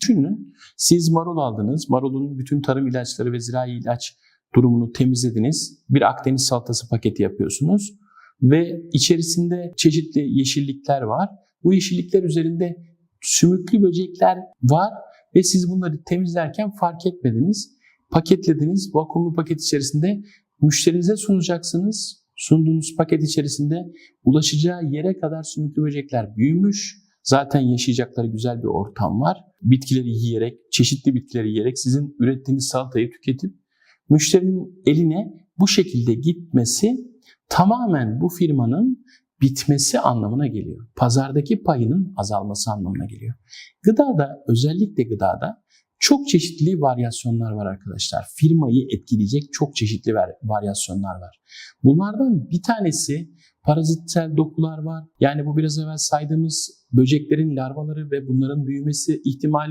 Düşünün siz marul aldınız. Marulun bütün tarım ilaçları ve zirai ilaç durumunu temizlediniz. Bir Akdeniz salatası paketi yapıyorsunuz. Ve içerisinde çeşitli yeşillikler var. Bu yeşillikler üzerinde sümüklü böcekler var ve siz bunları temizlerken fark etmediniz. Paketlediniz. Vakumlu paket içerisinde müşterinize sunacaksınız. Sunduğunuz paket içerisinde ulaşacağı yere kadar sümüklü böcekler büyümüş. Zaten yaşayacakları güzel bir ortam var. Bitkileri yiyerek, çeşitli bitkileri yiyerek sizin ürettiğiniz salatayı tüketip müşterinin eline bu şekilde gitmesi tamamen bu firmanın bitmesi anlamına geliyor. Pazardaki payının azalması anlamına geliyor. Gıdada, özellikle gıdada çok çeşitli varyasyonlar var arkadaşlar. Firmayı etkileyecek çok çeşitli var- varyasyonlar var. Bunlardan bir tanesi parazitsel dokular var. Yani bu biraz evvel saydığımız böceklerin larvaları ve bunların büyümesi ihtimali var.